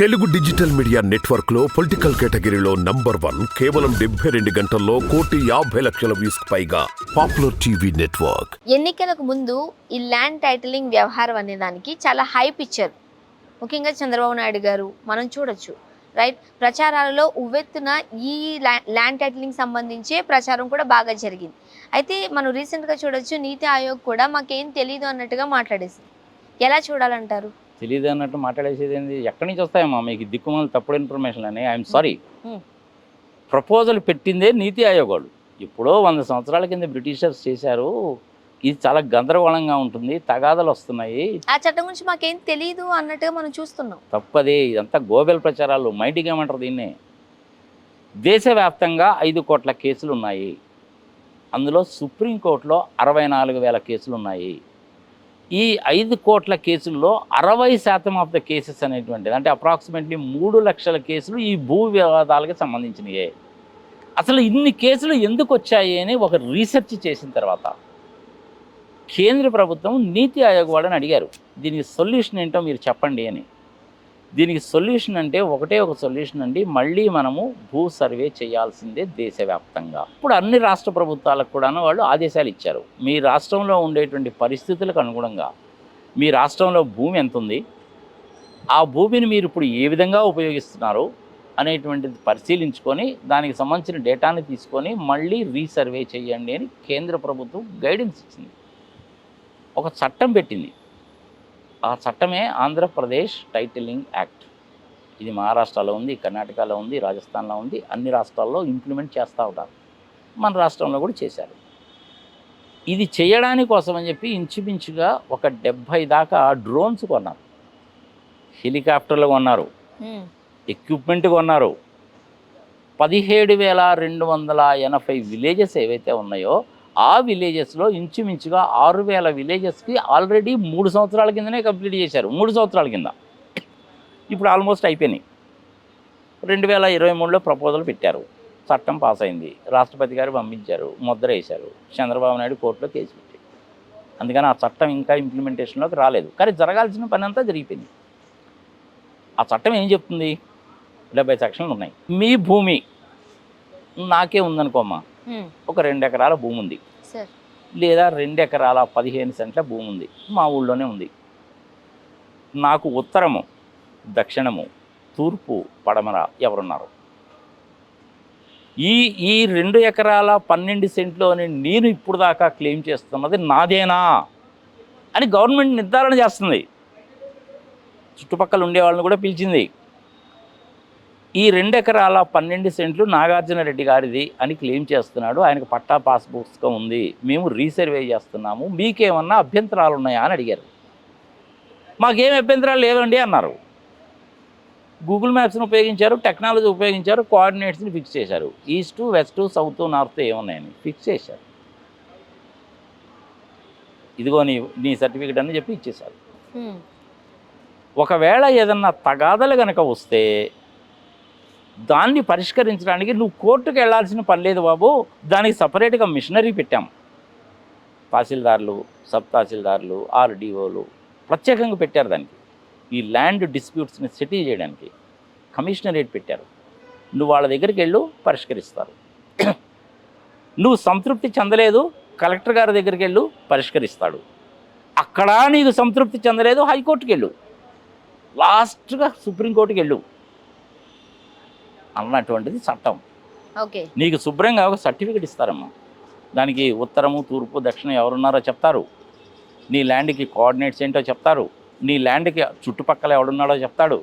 Telugu digital media నెట్వర్క్లో political కేటగిరీలో number one కేవలం డెబ్బై రెండు గంటల్లో కోటి యాభై లక్షల వ్యూస్ పైగా పాపులర్ టీవీ నెట్వర్క్. ఎన్నికలకు ముందు ఈ ల్యాండ్ టైటిలింగ్ వ్యవహారం అనే దానికి చాలా హైప్ ఇచ్చారు. ముఖ్యంగా చంద్రబాబు నాయుడు గారు మనం చూడొచ్చు రైట్? ప్రచారాలలో ఉవ్వెత్తున ఈ ల్యాండ్ టైటిలింగ్ సంబంధించే ప్రచారం కూడా బాగా జరిగింది. అయితే మనం రీసెంట్గా చూడొచ్చు నీతి ఆయోగ్ కూడా మాకేం తెలియదు అన్నట్టుగా మాట్లాడేసింది. ఎలా చూడాలంటారు? తెలియదు అన్నట్టు మాట్లాడేసేది ఏంది? ఎక్కడి నుంచి వస్తాయమ్మా మీకు దిక్కుమాల తప్పుడు ఇన్ఫర్మేషన్ అని? I'm sorry. ప్రపోజల్ పెట్టిందే నీతి ఆయోగ్ వాళ్ళు. ఎప్పుడో వంద సంవత్సరాల కింద బ్రిటిషర్స్ చేశారు. ఇది చాలా గందరగోళంగా ఉంటుంది. తగాదలు వస్తున్నాయి. ఆ చట్టం గురించి మాకేం తెలియదు అన్నట్టుగా మనం చూస్తున్నాం. తప్పదే. ఇదంతా గోబెల్ ప్రచారాలు. మైటికి ఏమంటారు దీన్ని. దేశవ్యాప్తంగా ఐదు కోట్ల కేసులు ఉన్నాయి అందులో సుప్రీంకోర్టులో అరవై నాలుగు వేల కేసులు ఉన్నాయి ఈ ఐదు కోట్ల కేసుల్లో అరవై శాతం ఆఫ్ ద కేసెస్ అనేటువంటిది అంటే అప్రాక్సిమేట్లీ మూడు లక్షల కేసులు ఈ భూ వివాదాలకు సంబంధించినయే. అసలు ఇన్ని కేసులు ఎందుకు వచ్చాయి అని ఒక రీసెర్చ్ చేసిన తర్వాత కేంద్ర ప్రభుత్వం నీతి ఆయోగ్ వాళ్ళని అడిగారు. దీనికి సొల్యూషన్ ఏంటో మీరు చెప్పండి అని. దీనికి సొల్యూషన్ అంటే ఒకటే ఒక సొల్యూషన్ అండి. మళ్ళీ మనము భూ సర్వే చేయాల్సిందే దేశవ్యాప్తంగా. ఇప్పుడు అన్ని రాష్ట్ర ప్రభుత్వాలకు కూడాను వాళ్ళు ఆదేశాలు ఇచ్చారు. మీ రాష్ట్రంలో ఉండేటువంటి పరిస్థితులకు అనుగుణంగా మీ రాష్ట్రంలో భూమి ఎంత ఉంది ఆ భూమిని మీరు ఇప్పుడు ఏ విధంగా ఉపయోగిస్తున్నారు అనేటువంటిది పరిశీలించుకొని దానికి సంబంధించిన డేటాని తీసుకొని మళ్ళీ రీసర్వే చేయండి అని కేంద్ర ప్రభుత్వం గైడెన్స్ ఇచ్చింది. ఒక చట్టం పెట్టింది. ఆ చట్టమే ఆంధ్రప్రదేశ్ టైటిలింగ్ యాక్ట్. ఇది మహారాష్ట్రలో ఉంది కర్ణాటకలో ఉంది రాజస్థాన్లో ఉంది అన్ని రాష్ట్రాల్లో ఇంప్లిమెంట్ చేస్తూ ఉంటారు మన రాష్ట్రంలో కూడా చేశారు. ఇది చేయడానికి కోసం అని చెప్పి ఇంచుమించుగా ఒక డెబ్భై దాకా డ్రోన్స్ కొన్నారు. హెలికాప్టర్లు కొన్నారు. ఎక్విప్మెంట్ కొన్నారు. పదిహేడు వేల రెండు వందల ఎనభై విలేజెస్ ఏవైతే ఉన్నాయో ఆ విలేజెస్లో ఇంచుమించుగా ఆరు వేల విలేజెస్కి ఆల్రెడీ మూడు సంవత్సరాల కిందనే కంప్లీట్ చేశారు. మూడు సంవత్సరాల కింద. ఇప్పుడు ఆల్మోస్ట్ అయిపోయినాయి. రెండు వేల ఇరవై మూడులో ప్రపోజల్ పెట్టారు. చట్టం పాస్ అయింది. రాష్ట్రపతి గారు పంపించారు. ముద్ర వేశారు. చంద్రబాబు నాయుడు కోర్టులో కేసు పెట్టారు. అందుకని ఆ చట్టం ఇంకా ఇంప్లిమెంటేషన్లోకి రాలేదు. కానీ జరగాల్సిన పని అంతా జరిగిపోయింది. ఆ చట్టం ఏం చెప్తుంది? డెబ్బై సెక్షన్లు ఉన్నాయి. మీ భూమి నాకే ఉందనుకోమ్మా. ఒక రెండు ఎకరాల భూమి ఉంది. లేదా రెండు ఎకరాల పదిహేను సెంట్ల భూమి ఉంది. మా ఊళ్ళోనే ఉంది. నాకు ఉత్తరము దక్షిణము తూర్పు పడమర ఎవరున్నారు? ఈ ఈ రెండు ఎకరాల పన్నెండు సెంట్లోని నేను ఇప్పుడు దాకా క్లెయిమ్ చేస్తున్నది నాదేనా? అని గవర్నమెంట్ నిర్ధారణ చేస్తుంది. చుట్టుపక్కల ఉండే వాళ్ళని కూడా పిలిచింది. ఈ రెండు ఎకరాల పన్నెండు సెంట్లు నాగార్జున రెడ్డి గారిది అని క్లెయిమ్ చేస్తున్నాడు. ఆయనకు పట్టా పాస్ పుస్తకం ఉంది. మేము రీసర్వే చేస్తున్నాము. మీకేమన్నా అభ్యంతరాలు ఉన్నాయా అని అడిగారు. మాకేం అభ్యంతరాలు లేవండి అన్నారు. గూగుల్ మ్యాప్స్ని ఉపయోగించారు టెక్నాలజీ ఉపయోగించారు కోఆర్డినేట్స్ని ఫిక్స్ చేశారు. ఈస్ట్ వెస్ట్ సౌత్ నార్త్ ఏమున్నాయని ఫిక్స్ చేశారు. ఇదిగో నీ నీ సర్టిఫికేట్ అని చెప్పి ఇచ్చేశారు. ఒకవేళ ఏదన్నా తగాదలు కనుక వస్తే దాన్ని పరిష్కరించడానికి నువ్వు కోర్టుకు వెళ్ళాల్సిన పని లేదు బాబు. దానికి సపరేట్గా మిషనరీ పెట్టాం. తహసీల్దార్లు సబ్ తహసీల్దార్లు ఆర్డీఓలు ప్రత్యేకంగా పెట్టారు దానికి. ఈ ల్యాండ్ డిస్ప్యూట్స్ని సెటిల్ చేయడానికి కమిషనరేట్ పెట్టారు. నువ్వు వాళ్ళ దగ్గరికి వెళ్ళు పరిష్కరిస్తారు. నువ్వు సంతృప్తి చెందలేదు కలెక్టర్ గారి దగ్గరికి వెళ్ళు పరిష్కరిస్తాడు. అక్కడ నీకు సంతృప్తి చెందలేదు హైకోర్టుకి వెళ్ళు. లాస్ట్గా సుప్రీంకోర్టుకి వెళ్ళు. అన్నటువంటిది చట్టం. ఓకే. నీకు శుభ్రంగా ఒక సర్టిఫికెట్ ఇస్తారమ్మా. దానికి ఉత్తరము తూర్పు దక్షిణం ఎవరున్నారో చెప్తారు. నీ ల్యాండ్కి కోఆర్డినేట్స్ ఏంటో చెప్తారు. నీ ల్యాండ్కి చుట్టుపక్కల ఎవడున్నాడో చెప్తాడు.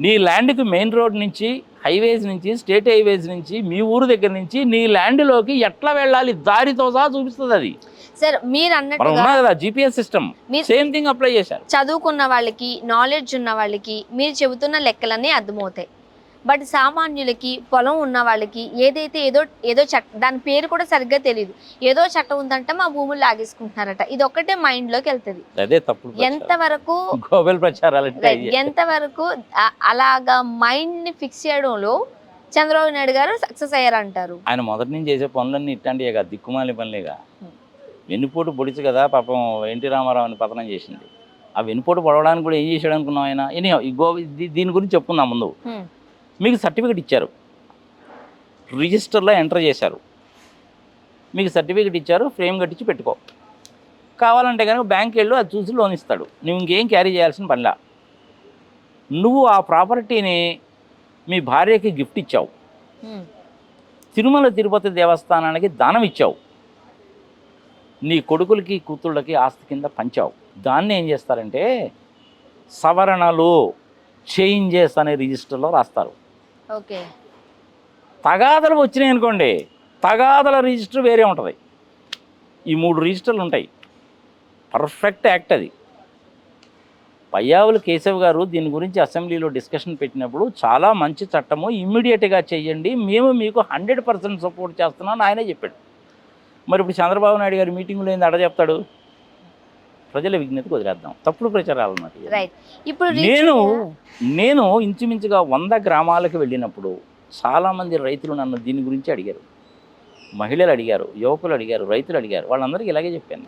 నీ ల్యాండ్కి మెయిన్ రోడ్ నుంచి హైవేస్ నుంచి స్టేట్ హైవేస్ నుంచి మీ ఊరు దగ్గర నుంచి నీ ల్యాండ్లోకి ఎట్లా వెళ్ళాలి? దారితో సహా చూపిస్తుంది అది. సార్ మీరు ఉన్నా కదా GPS system. Same thing apply చేశారు. చదువుకున్న వాళ్ళకి నాలెడ్జ్ ఉన్న వాళ్ళకి మీరు చెబుతున్న లెక్కలన్నీ అర్థమవుతాయి. బట్ సామాన్యులకి పొలం ఉన్న వాళ్ళకి ఏదైతే ఏదో ఏదో చట్ట దాని పేరు కూడా సరిగ్గా తెలియదు ఏదో చట్టం ఉందంట మా భూములు లాగేసుకుంటున్నారట. ఇది ఒక్కటే మైండ్లోకి వెళ్తుంది. అదే తప్పుడు వరకు గోబెల్ ప్రచారాలు అంటే అయ్యే. ఎంత వరకు ఆ- అలాగా మైండ్ని ఫిక్స్ చేయడంలో చంద్రబాబు నాయుడు గారు సక్సెస్ అయ్యారంటారు? ఆయన మొదటి నుంచి చేసే పనులన్నీ ఇట్లాంటివే కదా దిక్కుమాలి పనులేగా. వెన్నుపోటు పొడిచి కదా పాపం ఎన్టీ రామారావుని పతనం చేసింది. ఆ వెనుపోటు పడవడానికి కూడా ఏం చేశాడు అనుకున్నాం ఆయన? దీని గురించి చెప్పుకుందాం ముందు. మీకు సర్టిఫికెట్ ఇచ్చారు. రిజిస్టర్లో ఎంటర్ చేశారు. మీకు సర్టిఫికెట్ ఇచ్చారు ఫ్రేమ్ కట్టించి పెట్టుకో. కావాలంటే కనుక బ్యాంక్ వెళ్ళు అది చూసి లోన్ ఇస్తాడు. నువ్వు ఇంకేం క్యారీ చేయాల్సిన పనిలా. నువ్వు ఆ ప్రాపర్టీని మీ భార్యకి గిఫ్ట్ ఇచ్చావు. తిరుమల తిరుపతి దేవస్థానానికి దానం ఇచ్చావు. నీ కొడుకులకి కూతుళ్ళకి ఆస్తి కింద పంచావు. దాన్ని ఏం చేస్తారంటే సవరణలు చేంజెస్ అనే రిజిస్టర్లో రాస్తారు. ఓకే. తగాదలు వచ్చినాయి అనుకోండి తగాదల రిజిస్టర్ వేరే ఉంటుంది. ఈ మూడు రిజిస్టర్లు ఉంటాయి. పర్ఫెక్ట్ యాక్ట్ అది. పయ్యావులు కేశవ్ గారు దీని గురించి అసెంబ్లీలో డిస్కషన్ పెట్టినప్పుడు చాలా మంచి చట్టము ఇమ్మీడియట్గా చేయండి మేము మీకు హండ్రెడ్ పర్సెంట్ సపోర్ట్ చేస్తున్నాం ఆయనే చెప్పాడు. మరి ఇప్పుడు చంద్రబాబు నాయుడు గారి మీటింగ్లో ఏంది అడ చెప్తాడు ప్రజల విజ్ఞతకు వదిలేద్దాం. తప్పుడు ప్రచారాలు రైట్ ఇప్పుడు నేను? నేను ఇంచుమించుగా వంద గ్రామాలకు వెళ్ళినప్పుడు చాలామంది రైతులు నన్ను దీని గురించి అడిగారు. మహిళలు అడిగారు యువకులు అడిగారు రైతులు అడిగారు. వాళ్ళందరికీ ఇలాగే చెప్పాను.